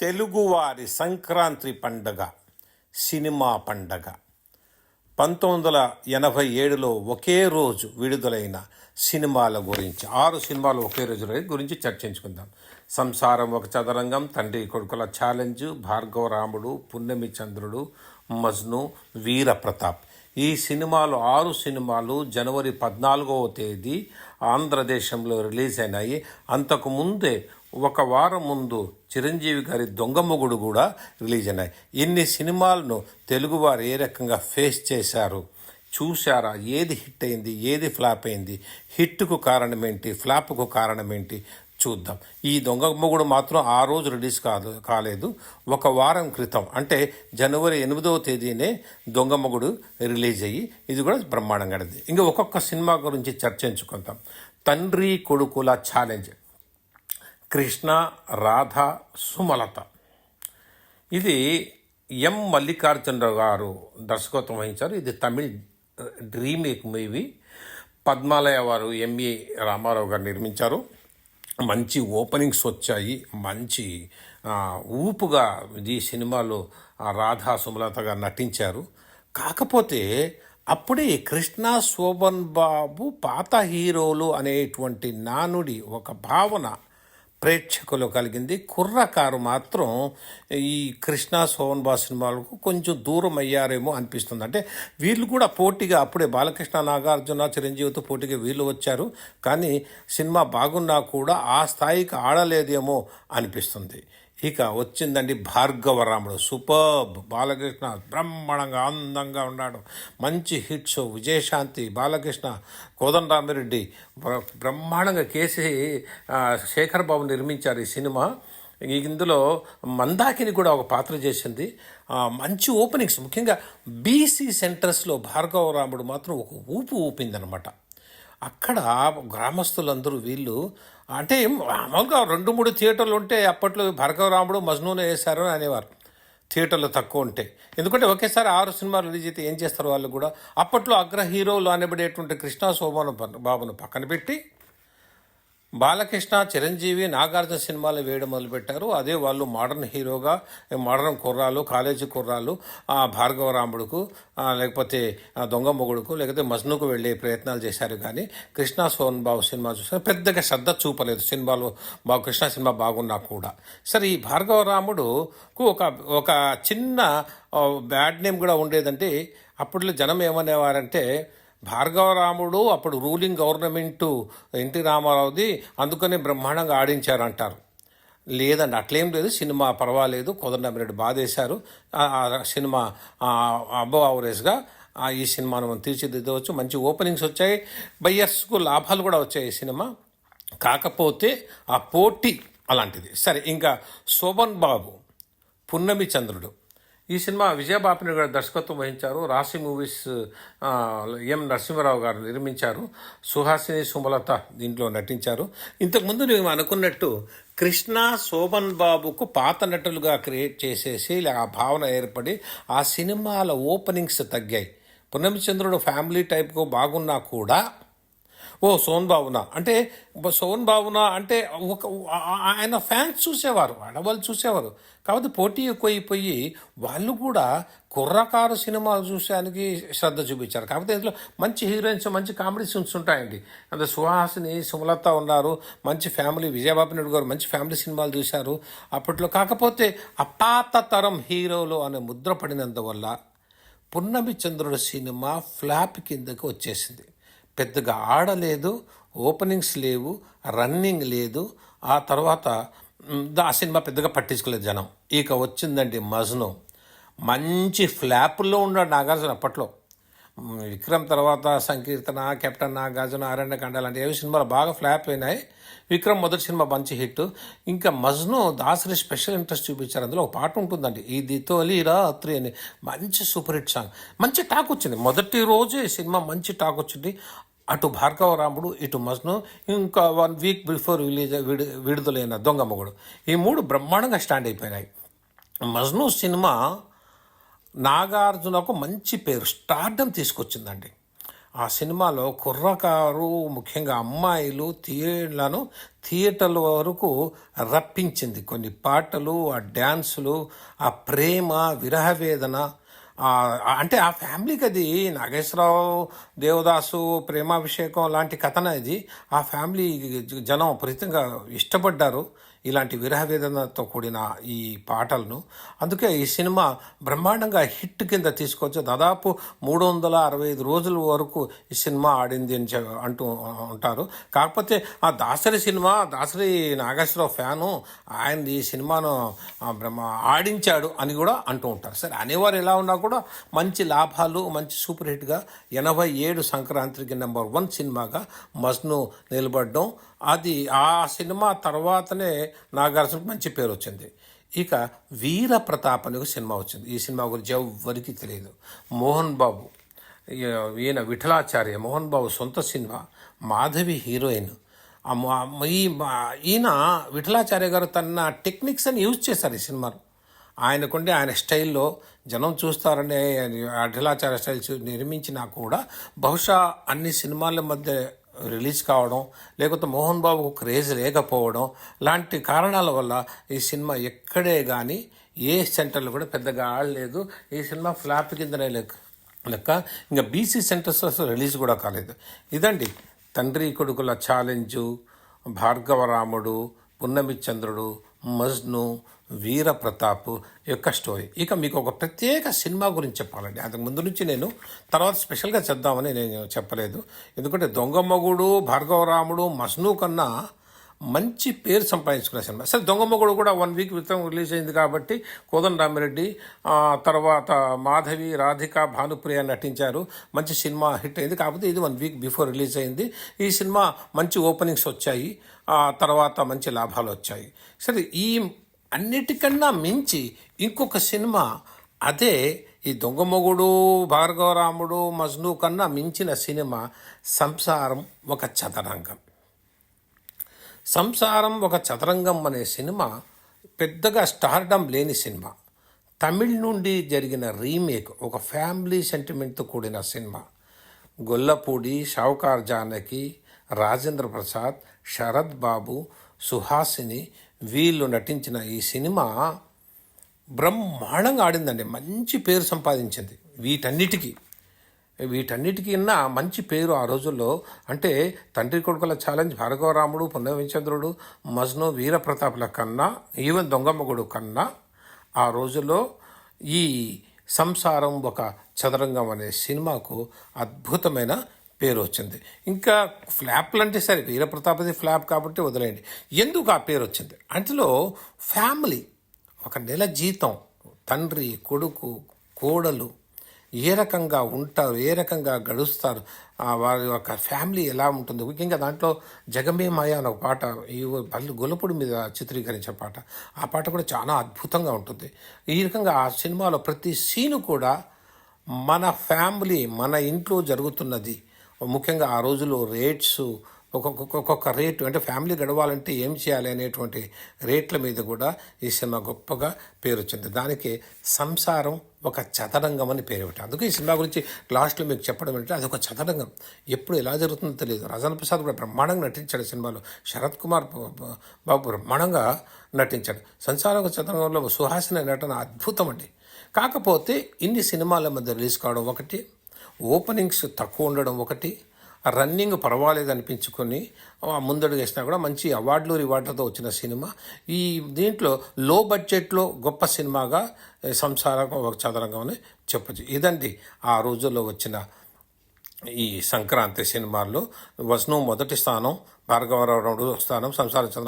తెలుగువారి సంక్రాంతి పండగ సినిమా పండగ. పంతొమ్మిది వందల ఎనభై ఏడులో ఒకే రోజు విడుదలైన సినిమాల గురించి ఆరు సినిమాలు ఒకే రోజు గురించి చర్చించుకుందాం. సంసారం ఒక చదరంగం తండ్రి కొడుకుల ఛాలెంజ్ భార్గవరాముడు పున్నమి చంద్రుడు మజ్ను వీర ప్రతాప్ ఈ సినిమాలు ఆరు సినిమాలు జనవరి పద్నాలుగవ తేదీ ఆంధ్రదేశంలో రిలీజ్ అయినాయి. అంతకు ముందే ఒక వారం ముందు చిరంజీవి గారి దొంగమొగుడు కూడా రిలీజ్ అయినాయి. ఇన్ని సినిమాలను తెలుగువారు ఏ రకంగా ఫేస్ చేశారు? చూశారా? ఏది హిట్ అయింది? ఏది ఫ్లాప్ అయింది? హిట్కు కారణం ఏంటి ఫ్లాప్కు కారణం ఏంటి చూద్దాం. ఈ దొంగ మొగుడు మాత్రం ఆ రోజు రిలీజ్ కాదు కాలేదు. ఒక వారం క్రితం అంటే జనవరి ఎనిమిదవ తేదీనే దొంగ మొగుడు రిలీజ్ అయ్యి ఇది కూడా బ్రహ్మాండంగా ఉంది ఇంకా ఒక్కొక్క సినిమా గురించి చర్చించుకుందాం. తండ్రి కొడుకుల ఛాలెంజ్. కృష్ణ రాధ సుమలత. ఇది ఎం మల్లికార్జునరావు గారు దర్శకత్వం వహించారు. ఇది తమిళ్ రీమేక్ మూవీ. పద్మాలయ వారు ఎంఏ రామారావు గారు నిర్మించారు. మంచి ఓపెనింగ్స్ వచ్చాయి. మంచి ఊపుగా ఈ సినిమాలో రాధా సుమలత గారు నటించారు. కాకపోతే అప్పుడే కృష్ణ శోభన్ బాబు పాత హీరోలు అనేటువంటి నానుడి ఒక భావన ప్రేక్షకులు కలిగింది. కుర్రకారు మాత్రం ఈ కృష్ణ సోహన్ బాబు సినిమాలకు కొంచెం దూరం అయ్యారేమో అనిపిస్తుంది. అంటే వీళ్ళు కూడా పోటీగా అప్పుడే బాలకృష్ణ నాగార్జున చిరంజీవితో పోటీగా వీళ్ళు వచ్చారు. కానీ సినిమా బాగున్నా కూడా ఆ స్థాయికి ఆడలేదేమో అనిపిస్తుంది. ఇక వచ్చిందండి భార్గవరాముడు. సూపర్బ్. బాలకృష్ణ బ్రహ్మాండంగా అందంగా ఉన్నాడు. మంచి హిట్ షో. విజయశాంతి బాలకృష్ణ కోదండరామిరెడ్డి బ్ర- బ్రహ్మాండంగా కేసీ శేఖర్ బాబు నిర్మించారు ఈ సినిమా. ఇందులో మందాకిని కూడా ఒక పాత్ర చేసింది. మంచి ఓపెనింగ్స్. ముఖ్యంగా బీసీ సెంటర్స్లో భార్గవరాముడు మాత్రం ఒక ఊపు ఊపిందనమాట. అక్కడ గ్రామస్తులందరూ వీళ్ళు అంటే మామూలుగా రెండు మూడు థియేటర్లు ఉంటే అప్పట్లో భార్గవరాముడు మజ్నూనే వేశారు అని అనేవారు. థియేటర్లు తక్కువ ఉంటే. ఎందుకంటే ఒకేసారి ఆరు సినిమాలు రిలీజ్ అయితే ఏం చేస్తారు వాళ్ళు కూడా? అప్పట్లో అగ్ర హీరోలు అనబడేటువంటి కృష్ణా శోభన బాబును పక్కన పెట్టి బాలకృష్ణ చిరంజీవి నాగార్జున సినిమాలు వేయడం మొదలుపెట్టారు. అదే వాళ్ళు మోడర్న్ హీరోగా మోడర్న్ కుర్రాలు కాలేజీ కుర్రాలు భార్గవ భార్గవరాముడుకు లేకపోతే దొంగ మొగుడుకు లేకపోతే మజ్నుకు వెళ్ళే ప్రయత్నాలు చేశారు. కానీ కృష్ణ సోన్ బాబు సినిమా చూసిన పెద్దగా శ్రద్ధ చూపలేదు. సినిమాలు బాబు కృష్ణ సినిమా బాగున్నా కూడా. సరే ఈ భార్గవరాముడుకు ఒక ఒక చిన్న బ్యాడ్ నేమ్ కూడా ఉండేదంటే అప్పట్లో జనం ఏమనేవారంటే భార్గవరాముడు అప్పుడు రూలింగ్ గవర్నమెంటు ఎన్టీ రామారావుది అందుకనే బ్రహ్మాండంగా ఆడించారు అంటారు లేదండి అట్లేం లేదు సినిమా పర్వాలేదు కొదండమిరెడ్డి బాధేశారు. సినిమా అబ్బో అవరేజ్గా ఈ సినిమాను మనం తీర్చిదిద్దవచ్చు. మంచి ఓపెనింగ్స్ వచ్చాయి. బయ్యర్స్కు లాభాలు కూడా వచ్చాయి ఈ సినిమా. కాకపోతే ఆ పోటీ అలాంటిది. సరే ఇంకా శోభన్ బాబు పున్నమి చంద్రుడు. ఈ సినిమా విజయబాపిని గారు దర్శకత్వం వహించారు. రాశి మూవీస్ ఎం నరసింహరావు గారు నిర్మించారు. సుహాసిని సుమలత దీంట్లో నటించారు. ఇంతకుముందు మేము అనుకున్నట్టు కృష్ణ శోభన్ బాబుకు పాత నటులుగా క్రియేట్ చేసేసి ఇలా ఆ భావన ఏర్పడి ఆ సినిమాల ఓపెనింగ్స్ తగ్గాయి. పున్నమిచంద్రుడు ఫ్యామిలీ టైప్కు బాగున్నా కూడా ఓ సోన్ బాబునా అంటే సోన్ బాబునా అంటే ఒక ఆయన ఫ్యాన్స్ చూసేవారు ఆడవాళ్ళు చూసేవారు. కాబట్టి పోటీ ఎక్కువైపోయి వాళ్ళు కూడా కుర్రకారు సినిమాలు చూసేదానికి శ్రద్ధ చూపించారు. కాకపోతే ఇందులో మంచి హీరోయిన్స్ మంచి కామెడీ సీన్స్ ఉంటాయండి. అంటే సుహాసిని సుమలత ఉన్నారు మంచి ఫ్యామిలీ విజయబాబు నాయుడు గారు మంచి ఫ్యామిలీ సినిమాలు చూశారు. అప్పట్లో కాకపోతే అపాత తరం హీరోలు అనే ముద్ర పడినందువల్ల పున్నమి చంద్రుడు సినిమా ఫ్లాప్ కిందకి వచ్చేసింది. పెద్దగా ఆడలేదు ఓపెనింగ్స్ లేవు రన్నింగ్ లేదు. ఆ తర్వాత దా- ఆ సినిమా పెద్దగా పట్టించుకోలేదు జనం. ఇక వచ్చిందండి మజ్ను. మంచి ఫ్లాపుల్లో ఉన్నాడు నాగార్జున అప్పట్లో. విక్రమ్ తర్వాత సంకీర్తన కెప్టెన్ నాగార్జున అరణ్యకాండ లాంటి ఏవి సినిమాలు బాగా ఫ్లాప్ అయినాయి. విక్రమ్ మొదటి సినిమా మంచి హిట్. ఇంకా మజ్ను దాసరి స్పెషల్ ఇంట్రెస్ట్ చూపించారు. అందులో ఒక పాట ఉంటుందండి. ఇది తొలి రాత్రి అని. మంచి సూపర్ హిట్ సాంగ్. మంచి టాక్ వచ్చింది. మొదటి రోజే సినిమా మంచి టాక్ వచ్చింది. అటు భార్గవరాముడు ఇటు మజ్ను ఇంకా వన్ వీక్ బిఫోర్ విలేజ్ విడు విడుదలైన దొంగ మొగుడు. ఈ మూడు బ్రహ్మాండంగా స్టాండ్ అయిపోయినాయి. మజ్ను సినిమా నాగార్జునకు మంచి పేరు స్టార్డం తీసుకొచ్చిందండి. ఆ సినిమాలో కుర్రకారు ముఖ్యంగా అమ్మాయిలు థియేటర్లను థియేటర్ల వరకు రప్పించింది. కొన్ని పాటలు ఆ డ్యాన్సులు ఆ ప్రేమ విరహవేదన అంటే ఆ ఫ్యామిలీకి అది నాగేశ్వరరావు దేవదాసు ప్రేమాభిషేకం లాంటి కథన ఇది ఆ ఫ్యామిలీ జనం విపరీతంగా ఇష్టపడ్డారు. ఇలాంటి విరహవేదనతో కూడిన ఈ పాటలను. అందుకే ఈ సినిమా బ్రహ్మాండంగా హిట్ కింద తీసుకొచ్చి దాదాపు మూడు వందల అరవై ఐదు రోజుల వరకు ఈ సినిమా ఆడింది అని అంటూ ఉంటారు. కాకపోతే ఆ దాసరి సినిమా దాసరి నాగేశ్వరరావు ఫ్యాను ఆయన ఈ సినిమాను బ్రహ్మ ఆడించాడు అని కూడా అంటూ ఉంటారు. సరే అనేవారు ఎలా ఉన్నా కూడా మంచి లాభాలు మంచి సూపర్ హిట్గా ఎనభై ఏడు సంక్రాంతికి నెంబర్ వన్ సినిమాగా మజ్ను నిలబడడం. అది ఆ సినిమా తర్వాతనే నాగార్జునకు మంచి పేరు వచ్చింది. ఇక వీర ప్రతాప్ అనే ఒక సినిమా వచ్చింది. ఈ సినిమా గురించి ఎవరికి తెలియదు. మోహన్ బాబు ఈయన విఠలాచార్య మోహన్ బాబు సొంత సినిమా మాధవి హీరోయిన్. ఈ ఈయన విఠలాచార్య గారు తన టెక్నిక్స్ అని యూజ్ చేశారు ఈ సినిమాలో. ఆయనకుండే ఆయన స్టైల్లో జనం చూస్తారనే అఢిలాచార్య స్టైల్ చూ- నిర్మించినా కూడా బహుశా అన్ని సినిమాల మధ్య రిలీజ్ కావడం లేకపోతే మోహన్ బాబుకు క్రేజ్ లేకపోవడం లాంటి కారణాల వల్ల ఈ సినిమా ఎక్కడే కానీ ఏ సెంటర్లో కూడా పెద్దగా ఆడలేదు. ఈ సినిమా ఫ్లాప్ కిందనే లెక్క లెక్క. ఇంకా బీసీ సెంటర్స్ రిలీజ్ కూడా కాలేదు. ఇదండి తండ్రి కొడుకుల ఛాలెంజు భార్గవరాముడు పున్నమి చంద్రుడు మజ్ను వీర ప్రతాప్ యొక్క స్టోరీ ఇక మీకు ఒక ప్రత్యేక సినిమా గురించి చెప్పాలండి. అంతకు ముందు నుంచి నేను తర్వాత స్పెషల్గా చేద్దామని నేను చెప్పలేదు. ఎందుకంటే దొంగమ్మగుడు భార్గవరాముడు మజ్ను కన్నా మంచి పేరు సంపాదించుకున్న సినిమా. సరే దొంగ మొగుడు కూడా వన్ వీక్ క్రితం రిలీజ్ అయింది కాబట్టి కోదన్ రామిరెడ్డి తర్వాత మాధవి రాధిక భానుప్రియ నటించారు. మంచి సినిమా హిట్ అయింది. కాకపోతే ఇది వన్ వీక్ బిఫోర్ రిలీజ్ అయింది. ఈ సినిమా మంచి ఓపెనింగ్స్ వచ్చాయి. తర్వాత మంచి లాభాలు వచ్చాయి. సరే ఈ అన్నిటికన్నా మించి ఇంకొక సినిమా అదే ఈ దొంగమొగుడు భార్గవరాముడు మజ్ను కన్నా మించిన సినిమా సంసారం ఒక చదరంగం. సంసారం ఒక చదరంగం అనే సినిమా పెద్దగా స్టార్డమ్ లేని సినిమా. తమిళ్ నుండి జరిగిన రీమేక్ ఒక ఫ్యామిలీ సెంటిమెంట్తో కూడిన సినిమా. గొల్లపూడి షావుకార్ జానకి రాజేంద్ర ప్రసాద్ శరత్ బాబు సుహాసిని వీళ్ళు నటించిన ఈ సినిమా బ్రహ్మాండంగా ఆడిందండి. మంచి పేరు సంపాదించింది వీటన్నిటికీ. వీటన్నిటికీ మంచి పేరు ఆ రోజుల్లో. అంటే తండ్రి కొడుకుల ఛాలెంజ్ భార్గవరాముడు పున్నవిచంద్రుడు మజ్ను వీరప్రతాపుల కన్నా ఈవెన్ దొంగమ్మగుడు కన్నా ఆ రోజుల్లో ఈ సంసారం ఒక చదరంగం అనే సినిమాకు అద్భుతమైన పేరు వచ్చింది. ఇంకా ఫ్లాప్లు అంటే సరే వీరప్రతాపది ఫ్లాప్ కాబట్టి వదిలేయండి. ఎందుకు ఆ పేరు వచ్చింది? అందులో ఫ్యామిలీ ఒక నెల జీతం తండ్రి కొడుకు కోడలు ఏ రకంగా ఉంటారు ఏ రకంగా గడుస్తారు వారి యొక్క ఫ్యామిలీ ఎలా ఉంటుంది? ముఖ్యంగా దాంట్లో జగమే మాయ అనే ఒక పాట ఈ బల్లి గొల్లపూడి మీద చిత్రీకరించే పాట ఆ పాట కూడా చాలా అద్భుతంగా ఉంటుంది. ఈ రకంగా ఆ సినిమాలో ప్రతి సీను కూడా మన ఫ్యామిలీ మన ఇంట్లో జరుగుతున్నది. ముఖ్యంగా ఆ రోజుల్లో రేట్స్ ఒక్కొక్క ఒక్కొక్క రేటు అంటే ఫ్యామిలీ గడవాలంటే ఏం చేయాలి అనేటువంటి రేట్ల మీద కూడా ఈ సినిమా గొప్పగా పేరు వచ్చింది. దానికి సంసారం ఒక చదరంగం అని పేరు పెట్టారు అందుకే ఈ సినిమా గురించి లాస్ట్లో మీకు చెప్పడం ఏంటంటే అది ఒక చదరంగం. ఎప్పుడు ఎలా జరుగుతుందో తెలియదు. రజన్ ప్రసాద్ కూడా బ్రహ్మాండంగా నటించాడు సినిమాలో. శరత్ కుమార్ బాబు బ్రహ్మాండంగా నటించాడు. సంసార చదరంగంలో సుహాసిన నటన అద్భుతం అండి. కాకపోతే ఇన్ని సినిమాల మధ్య రిలీజ్ కావడం ఒకటి ఓపెనింగ్స్ తక్కువ ఉండడం ఒకటి రన్నింగ్ పర్వాలేదు అనిపించుకొని ముందడుగు వేసినా కూడా మంచి అవార్డులు రివార్డులతో వచ్చిన సినిమా. ఈ దీంట్లో లో బడ్జెట్లో గొప్ప సినిమాగా సంసారం ఒక చదరంగం అని చెప్పచ్చు. ఇదండి ఆ రోజుల్లో వచ్చిన ఈ సంక్రాంతి సినిమాల్లో. వస్ను మొదటి స్థానం భార్గవరావు రెండో స్థానం సంసార చంద్ర